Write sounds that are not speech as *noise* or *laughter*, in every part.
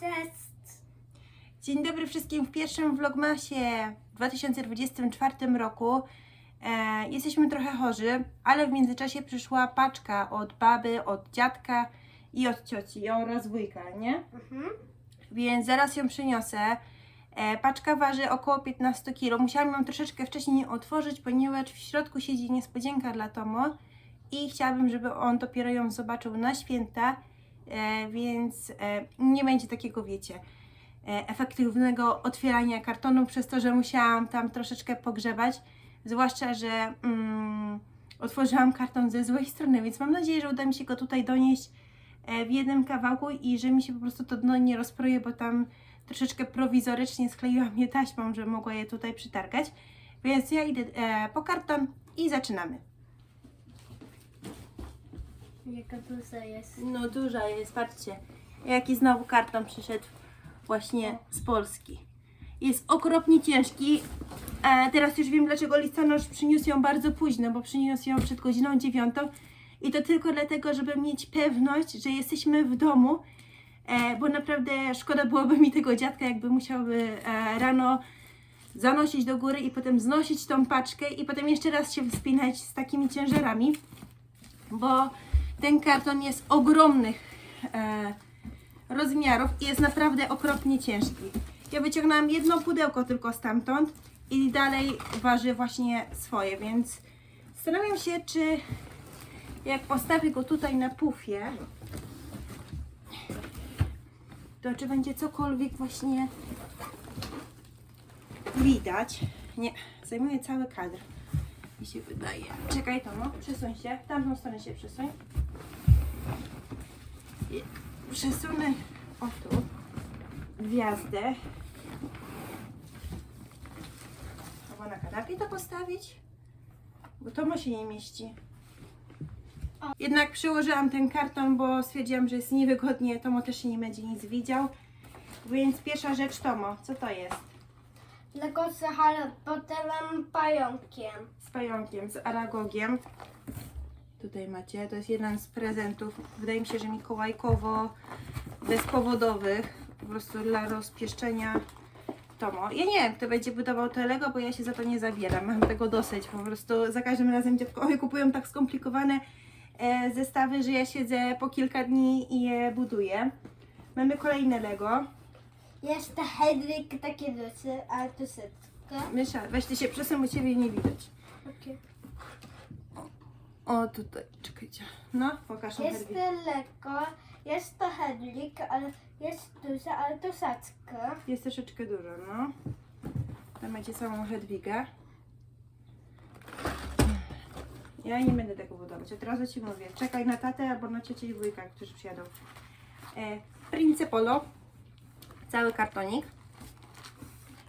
Cześć. Dzień dobry wszystkim w pierwszym vlogmasie w 2024 roku. E, jesteśmy trochę chorzy, ale w międzyczasie przyszła paczka od baby, od dziadka i od cioci oraz wujka, nie? Mhm. Więc zaraz ją przyniosę. E, paczka waży około 15 kg. Musiałam ją troszeczkę wcześniej otworzyć, ponieważ w środku siedzi niespodzianka dla Tomo i chciałabym, żeby on dopiero ją zobaczył na święta, więc e, nie będzie takiego, wiecie, e, efektywnego otwierania kartonu przez to, że musiałam tam troszeczkę pogrzebać. Zwłaszcza, że mm, otworzyłam karton ze złej strony, więc mam nadzieję, że uda mi się go tutaj donieść e, w jednym kawałku i że mi się po prostu to dno nie rozproje, bo tam troszeczkę prowizorycznie skleiłam je taśmą, że mogła je tutaj przytargać. Więc ja idę e, po karton i zaczynamy. Jaka duża jest. No duża jest, patrzcie. Jaki znowu karton przyszedł właśnie z Polski. Jest okropnie ciężki. E, teraz już wiem, dlaczego listonosz przyniósł ją bardzo późno, bo przyniósł ją przed godziną dziewiątą. I to tylko dlatego, żeby mieć pewność, że jesteśmy w domu, e, bo naprawdę szkoda byłoby mi tego dziadka, jakby musiałby e, rano zanosić do góry i potem znosić tą paczkę i potem jeszcze raz się wspinać z takimi ciężarami, bo ten karton jest ogromnych e, rozmiarów i jest naprawdę okropnie ciężki. Ja wyciągnęłam jedno pudełko tylko stamtąd i dalej waży właśnie swoje, więc zastanawiam się, czy jak postawię go tutaj na pufie, to czy będzie cokolwiek właśnie widać. Nie, zajmuje cały kadr. Mi się wydaje. Czekaj, Tomo, przesuń się. W tamtą stronę się przesuń. Przesunę o tu gwiazdę. Albo na kanapie to postawić, bo Tomo się nie mieści. Jednak przyłożyłam ten karton, bo stwierdziłam, że jest niewygodnie. Tomo też się nie będzie nic widział. Więc pierwsza rzecz, Tomo, co to jest? Lego z Harry Potterem pająkiem. z pająkiem, z aragogiem. Tutaj macie, to jest jeden z prezentów, wydaje mi się, że mikołajkowo bezpowodowych, po prostu dla rozpieszczenia Tomo. Ja nie wiem, kto będzie budował to Lego, bo ja się za to nie zabieram, mam tego dosyć, po prostu za każdym razem dziadkowie kupują tak skomplikowane e, zestawy, że ja siedzę po kilka dni i je buduję. Mamy kolejne Lego. Jest Hedwig takie duży, ale to setka. Mysza, weź ty się przesuń, bo ciebie nie widać. Okay. O, tutaj, czekajcie. No, pokaż nam Jest Hedwig. Lego, jest to Hedwig, ale jest duża, ale to setka. Jest troszeczkę dużo, no. Tam macie całą Hedwigę. Ja nie będę tego budować. Od razu Ci mówię. Czekaj na tatę albo na ciocię i wujka, którzy przyjadą. E, Prince Polo. Cały kartonik.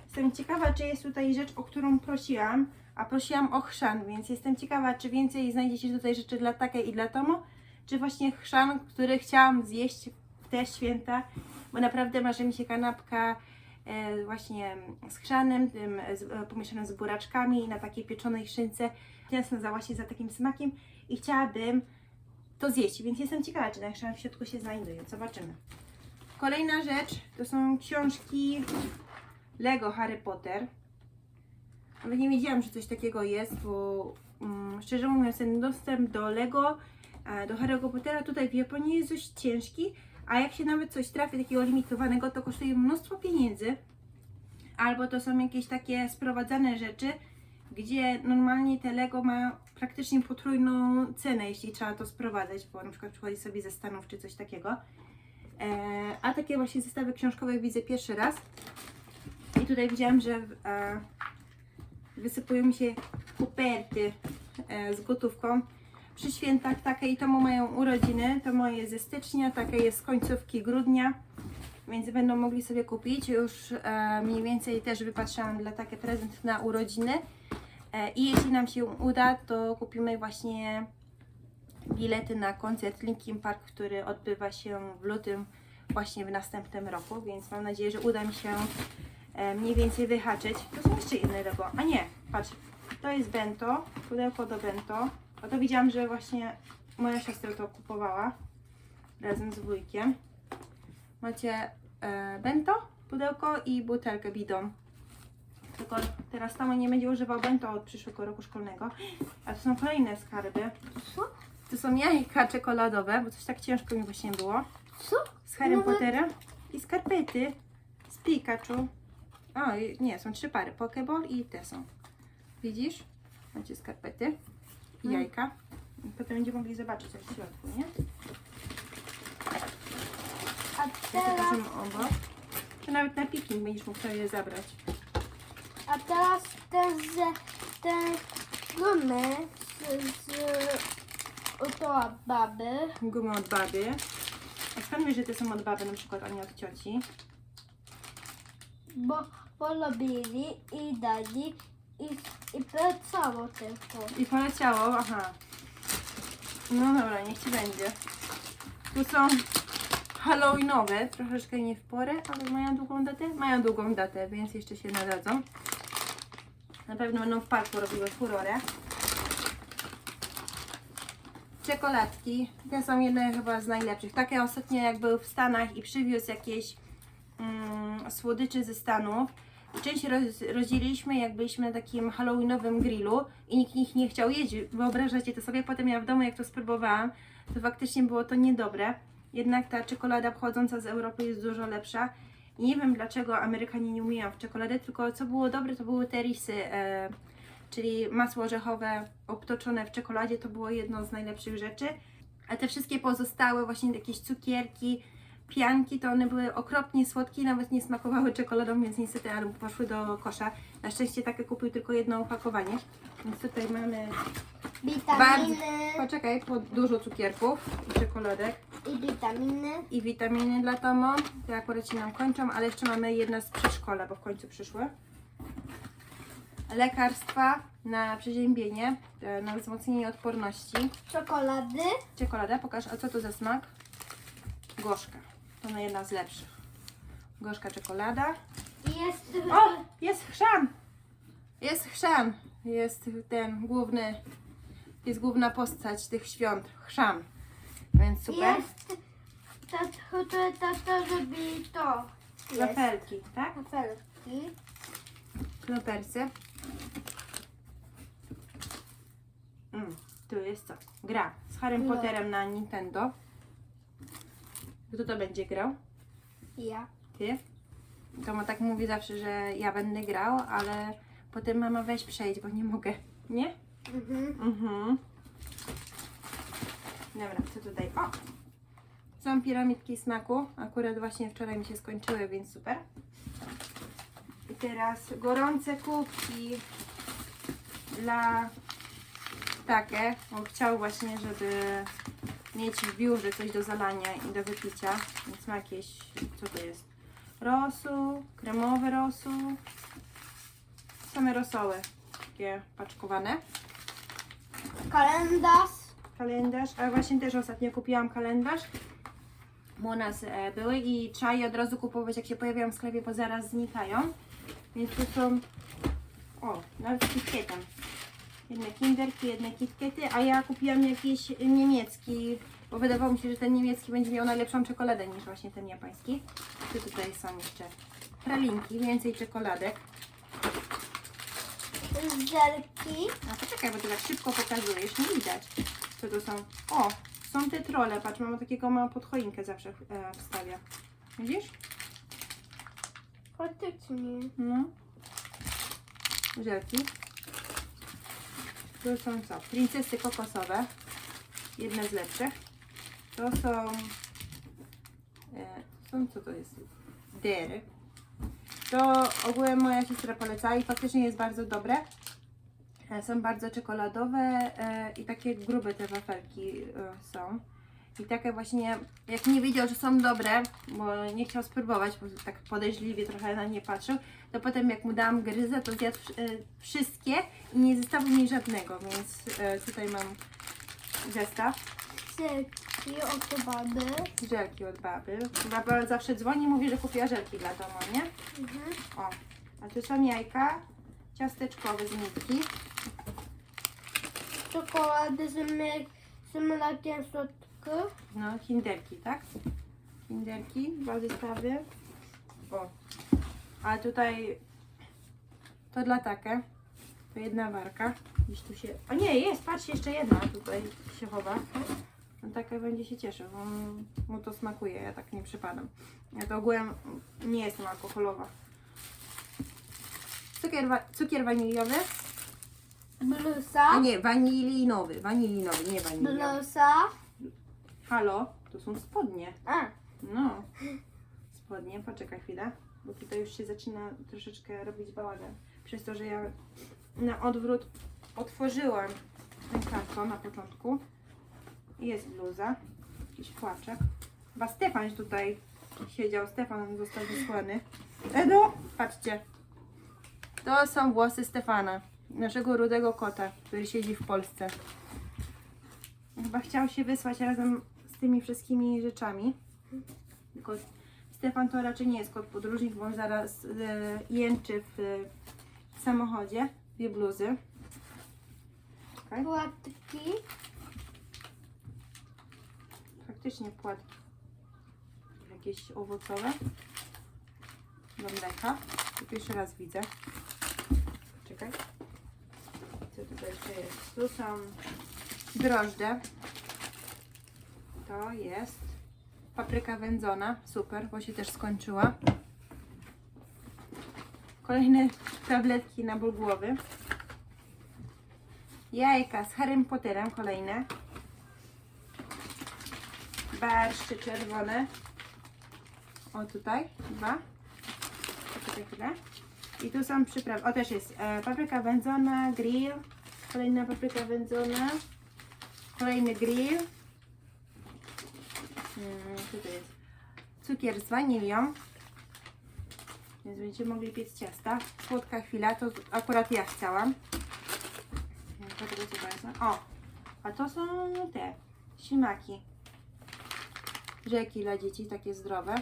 Jestem ciekawa, czy jest tutaj rzecz, o którą prosiłam. A prosiłam o chrzan, więc jestem ciekawa, czy więcej znajdzie się tutaj rzeczy dla Takie i dla Tomo, czy właśnie chrzan, który chciałam zjeść w te święta, bo naprawdę marzy mi się kanapka e, właśnie z chrzanem, tym z, e, pomieszanym z buraczkami na takiej pieczonej szynce. Tęsknozała się za takim smakiem i chciałabym to zjeść, więc jestem ciekawa, czy ten chrzan w środku się znajduje. Zobaczymy. Kolejna rzecz to są książki Lego Harry Potter. Nawet nie wiedziałam, że coś takiego jest, bo mm, szczerze mówiąc, ten dostęp do Lego, e, do Harry'ego Pottera tutaj w Japonii jest dość ciężki, a jak się nawet coś trafi takiego limitowanego, to kosztuje mnóstwo pieniędzy. Albo to są jakieś takie sprowadzane rzeczy, gdzie normalnie te Lego ma praktycznie potrójną cenę, jeśli trzeba to sprowadzać, bo na przykład przychodzi sobie ze Stanów czy coś takiego. E, a takie właśnie zestawy książkowe widzę pierwszy raz. I tutaj widziałam, że e, wysypują mi się kuperty e, z gotówką. Przy świętach takie i Tomo mają urodziny. To moje ze stycznia, takie jest z końcówki grudnia, więc będą mogli sobie kupić. Już e, mniej więcej też wypatrzyłam dla takie prezent na urodziny. E, I jeśli nam się uda, to kupimy właśnie bilety na koncert Linkin Park, który odbywa się w lutym właśnie w następnym roku, więc mam nadzieję, że uda mi się mniej więcej wyhaczyć. To są jeszcze inne Lego. A nie, patrz, to jest bento, pudełko do bento. A to widziałam, że właśnie moja siostra to kupowała razem z wujkiem. Macie e, bento, pudełko i butelkę bidon. Tylko teraz Tomo nie będzie używał bento od przyszłego roku szkolnego. A to są kolejne skarby. Co? To są jajka czekoladowe, bo coś tak ciężko mi właśnie było. Co? Z Harry Potterem. I skarpety z Pikachu. O, i- nie, są trzy pary. Pokeball i te są. Widzisz? Macie skarpety Mm. jajka. Potem będziemy mogli zobaczyć jak w środku, nie? A Ja to teraz, bierzemy obok. Czy nawet na piknik będziesz mógł sobie zabrać. a teraz te, z, te gumy z, z oto baby. Gumę od baby. A skąd wiesz, że te są od baby na przykład, a nie od cioci? bo polubili i dali i, i pracało tylko. I poleciało, aha. No dobra, niech ci będzie. Tu są halloweenowe, troszeczkę nie w porę, ale mają długą datę? Mają długą datę, więc jeszcze się nadadzą. Na pewno będą w parku robiły furorę. Czekoladki, te są jedne chyba z najlepszych. Takie ostatnio jak był w Stanach i przywiózł jakieś mm, słodyczy ze Stanów. Część roz, rozdzieliliśmy, jak byliśmy na takim halloweenowym grillu i nikt ich nie chciał jeść. Wyobrażacie to sobie? Potem ja w domu, jak to spróbowałam, to faktycznie było to niedobre. Jednak ta czekolada pochodząca z Europy jest dużo lepsza. Nie wiem dlaczego Amerykanie nie umieją w czekoladę, tylko co było dobre, to były te risy, e, czyli masło orzechowe obtoczone w czekoladzie, to było jedno z najlepszych rzeczy. A te wszystkie pozostałe, właśnie jakieś cukierki, pianki, to one były okropnie słodkie, nawet nie smakowały czekoladą, więc niestety ale poszły do kosza. Na szczęście takie kupił tylko jedno opakowanie. Więc tutaj mamy, Witaminy poczekaj, po dużo cukierków i czekoladek i witaminy. i witaminy dla Tomo. Te akurat się nam kończą, ale jeszcze mamy jedna z przedszkola, bo w końcu przyszły. Lekarstwa na przeziębienie, e, na wzmocnienie odporności. Czekolady. Czekolada, pokaż, a co to za smak? Gorzka. To ona jedna z lepszych. Gorzka czekolada. Jest O, jest chrzan! Jest chrzan. Jest ten główny, jest główna postać tych świąt. Chrzan. Więc super. Jest tata, tata robi to. Wafelki, tak? Wafelki. Klopersy. Mm, tu jest co? Gra z Harrym No. Potterem na Nintendo. Kto to będzie grał? Ja. Ty? To ma tak mówi zawsze, że ja będę grał, ale potem mama weź przejdź, bo nie mogę. Nie? Mhm. Mhm. Dobra, co tutaj? O! Są piramidki smaku. Akurat właśnie wczoraj mi się skończyły, więc super. I teraz gorące kubki dla takie. On chciał właśnie, żeby mieć w biurze coś do zalania i do wypicia. Więc ma jakieś, co to jest? Rosół, kremowy rosół. Same rosoły, takie paczkowane Kalendarz. kalendarz, a właśnie też ostatnio kupiłam kalendarz. Bo u nas e, były i trzeba je od razu kupować, jak się pojawiają w sklepie, bo zaraz znikają. Więc tu są, o, nawet z. Jedne kinderki, jedne kitkety, a ja kupiłam jakiś niemiecki, bo wydawało mi się, że ten niemiecki będzie miał najlepszą czekoladę niż właśnie ten japoński. Tu tutaj są jeszcze pralinki, więcej czekoladek. Zelki. A poczekaj, bo ty tak szybko pokazujesz, nie widać. Co to są? O, są te trole, patrz, mama takiego małą podchoinkę zawsze e, wstawia. Widzisz? Faktycznie. No. Żelki. Tu są co? Princesy kokosowe. Jedne z lepszych. To są... E, są, co to jest? Dery. To ogółem moja siostra polecała i faktycznie jest bardzo dobre. E, Są bardzo czekoladowe e, i takie grube te wafelki są. I takie właśnie, jak nie wiedział, że są dobre, bo nie chciał spróbować, bo tak podejrzliwie trochę na nie patrzył, to potem jak mu dałam gryzę, to zjadł e, wszystkie i nie zostawił mi żadnego, więc e, tutaj mam zestaw. Zelki od baby. Żelki od baby. Baba zawsze dzwoni i mówi, że kupiła żelki dla domu, nie? Mhm. O, a tu są jajka ciasteczkowe z nitki. Czekolady z, my, z mlekiem słodkim. No, kinderki, tak? Kinderki, dwa zestawy. O. A tutaj to dla takie. To jedna warka. Gdzieś tu się. O nie, jest, patrzcie, jeszcze jedna tutaj się chowa. On taka będzie się cieszył. On, mu to smakuje, ja tak nie przypadam. Ja to ogółem nie jestem alkoholowa. Cukier, wa- cukier waniliowy. Blusa. A nie, wanilinowy. Wanilinowy, nie waniliowy. Blusa. Halo, to są spodnie. A. No, spodnie, poczekaj chwilę, bo tutaj już się zaczyna troszeczkę robić bałagan. Przez to, że ja na odwrót otworzyłam ten karton na początku. Jest bluza, jakiś płaczek. Chyba Stefan tutaj siedział, Stefan został wysłany. Edo, patrzcie. To są włosy Stefana, naszego rudego kota, który siedzi w Polsce. Chyba chciał się wysłać razem tymi wszystkimi rzeczami. Tylko Stefan to raczej nie jest kot podróżnik, bo on zaraz e, jęczy w, w samochodzie. Dwie bluzy. Okay. Płatki. Faktycznie płatki. Jakieś owocowe. Do mleka. To pierwszy raz widzę. Czekaj. Co tutaj jeszcze jest? Tu są drożdże. To jest papryka wędzona. Super, bo się też skończyła. Kolejne tabletki na ból głowy. Jajka z Harrym Potterem, kolejne. Barszcze czerwone. O tutaj, dwa. Chwilę. I tu są przyprawy. O też jest e, papryka wędzona, grill. Kolejna papryka wędzona. Kolejny grill. Cukier z wanilią. Więc będziecie mogli piec ciasta. Słodka chwila, to akurat ja chciałam. O, a to są te ślimaki. Rzeki dla dzieci, takie zdrowe.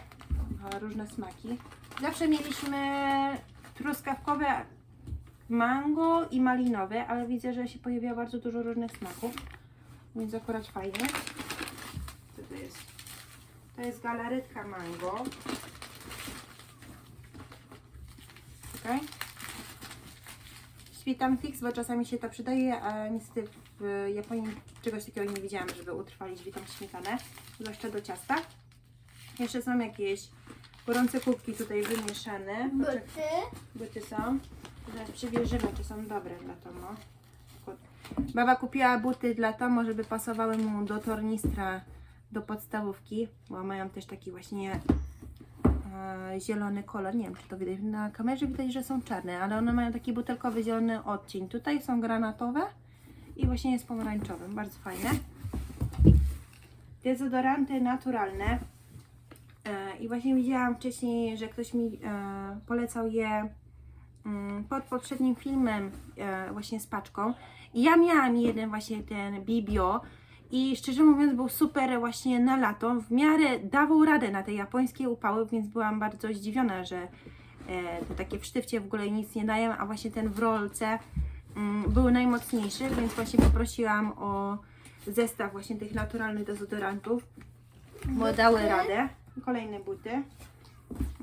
Różne smaki. Zawsze mieliśmy truskawkowe mango i malinowe, ale widzę, że się pojawia bardzo dużo różnych smaków. Więc akurat fajnie. Co to jest? To jest galaretka mango. Okej. Świtam fix, bo czasami się to przydaje, a niestety w Japonii czegoś takiego nie widziałam, żeby utrwalić witam śmietanę, zwłaszcza do ciasta. Jeszcze są jakieś gorące kubki tutaj wymieszane. Buty. Buty są. Zaraz przybierzemy, czy są dobre dla Tomo. Baba kupiła buty dla Tomo, żeby pasowały mu do tornistra do podstawówki, bo mają też taki właśnie e, zielony kolor. Nie wiem, czy to widać na kamerze, widać, że są czarne, ale one mają taki butelkowy zielony odcień. Tutaj są granatowe i właśnie jest pomarańczowy. Bardzo fajne. Dezodoranty naturalne. E, I właśnie widziałam wcześniej, że ktoś mi e, polecał je mm, pod poprzednim filmem właśnie z paczką. I ja miałam jeden właśnie ten Bibio i szczerze mówiąc był super właśnie na lato. W miarę dawał radę na te japońskie upały, więc byłam bardzo zdziwiona, że e, te takie w sztywcie w ogóle nic nie dają, a właśnie ten w rolce mm, był najmocniejszy, więc właśnie poprosiłam o zestaw właśnie tych naturalnych dezodorantów, bo dały radę. Kolejne buty,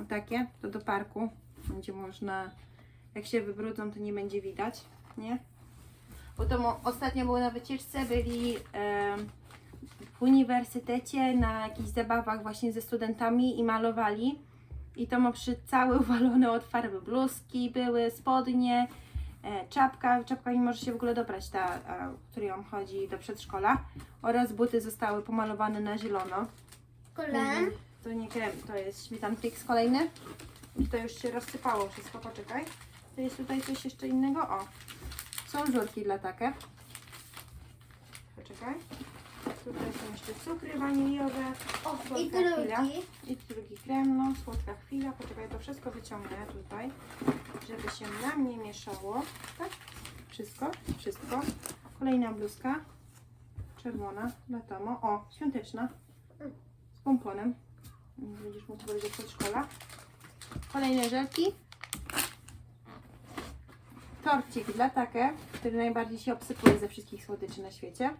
o takie, to do parku, będzie można, jak się wybrudzą, to nie będzie widać, nie? Bo to mo- ostatnio było na wycieczce, byli w uniwersytecie na jakichś zabawach właśnie ze studentami i malowali. I to ma przy cały *laughs* uwalony od farby. Bluzki były, spodnie, e, czapka. Czapka nie może się w ogóle dobrać, ta, w której on chodzi do przedszkola. Oraz buty zostały pomalowane na zielono. Kolem. To nie krem, to jest śmietan fix kolejny. I to już się rozsypało wszystko, poczekaj. To jest tutaj coś jeszcze innego, o. Są żurki dla takie. Poczekaj. Tutaj są jeszcze cukry waniliowe. O, I słodka chwila. drugi. I drugi krem, no, słodka chwila. Poczekaj, to wszystko wyciągnę tutaj, żeby się nam nie mieszało. Tak? Wszystko, wszystko. Kolejna bluzka. Czerwona dla Tomo. O, świąteczna. Z pomponem. Będziesz mógł wejść do przedszkola. Kolejne żelki. Torcik dla Take, który najbardziej się obsypuje ze wszystkich słodyczy na świecie.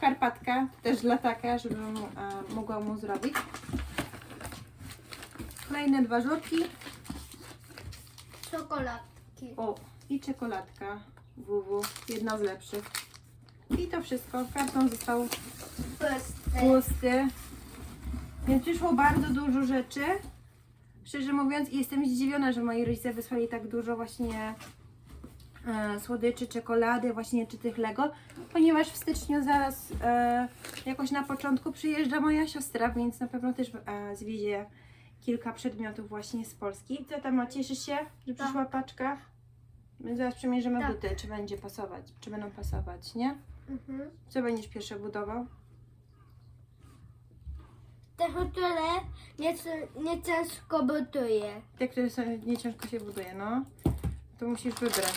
Karpatka też dla Take, żeby mu, e, mogła mu zrobić. kolejne dwa żurki. Czekoladki. O, i czekoladka WW, jedna z lepszych. I to wszystko. Karton został Pusty. pusty. Więc przyszło bardzo dużo rzeczy. Szczerze mówiąc, i jestem zdziwiona, że moi rodzice wysłali tak dużo właśnie e, słodyczy, czekolady, właśnie czy tych Lego, ponieważ w styczniu zaraz e, jakoś na początku przyjeżdża moja siostra, więc na pewno też e, zwiezie kilka przedmiotów właśnie z Polski. Co tam? Cieszysz się, że przyszła paczka? My zaraz przymierzymy Tak. buty, czy będzie pasować, czy będą pasować, nie? Mhm. Co będziesz pierwsze budował? Te hotele nie, nie ciężko buduje. Te, które są, nie ciężko się buduje, no. To musisz wybrać.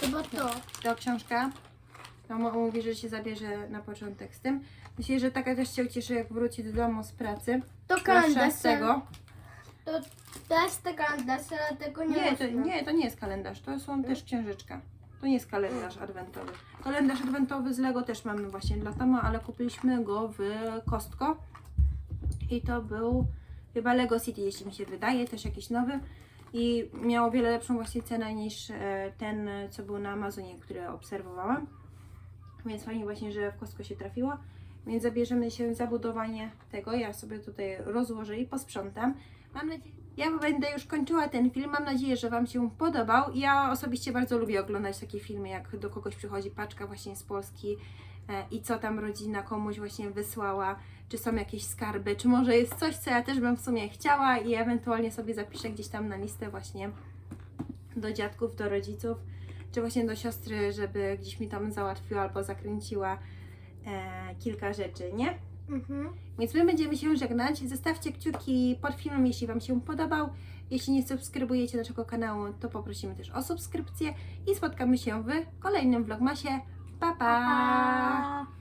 Chyba to. Ta książka, mama mówi, że się zabierze na początek z tym. Myślę, że taka też się ucieszy, jak wróci do domu z pracy. To kalendarz. z tego. To, to jest to kalendarz, ale tego nie, Nie, to, można. nie, to nie jest kalendarz, to są też książeczka. To nie jest kalendarz adwentowy. Kalendarz adwentowy z Lego też mamy właśnie dla Toma, ale kupiliśmy go w Kostko. I to był chyba Lego City, jeśli mi się wydaje, też jakiś nowy. I miał o wiele lepszą właśnie cenę niż e, ten, co był na Amazonie, który obserwowałam. Więc fajnie właśnie, że w Kostko się trafiło. Więc zabierzemy się za budowanie tego. Ja sobie tutaj rozłożę i posprzątam. Mam nadzieję, ja będę już kończyła ten film. Mam nadzieję, że Wam się podobał. Ja osobiście bardzo lubię oglądać takie filmy, jak do kogoś przychodzi paczka właśnie z Polski i co tam rodzina komuś właśnie wysłała, czy są jakieś skarby, czy może jest coś, co ja też bym w sumie chciała i ewentualnie sobie zapiszę gdzieś tam na listę właśnie do dziadków, do rodziców, czy właśnie do siostry, żeby gdzieś mi tam załatwiła albo zakręciła e, kilka rzeczy, nie? Mhm. Więc my będziemy się żegnać. Zostawcie kciuki pod filmem, jeśli Wam się podobał. Jeśli nie subskrybujecie naszego kanału, to poprosimy też o subskrypcję i spotkamy się w kolejnym vlogmasie. 爸爸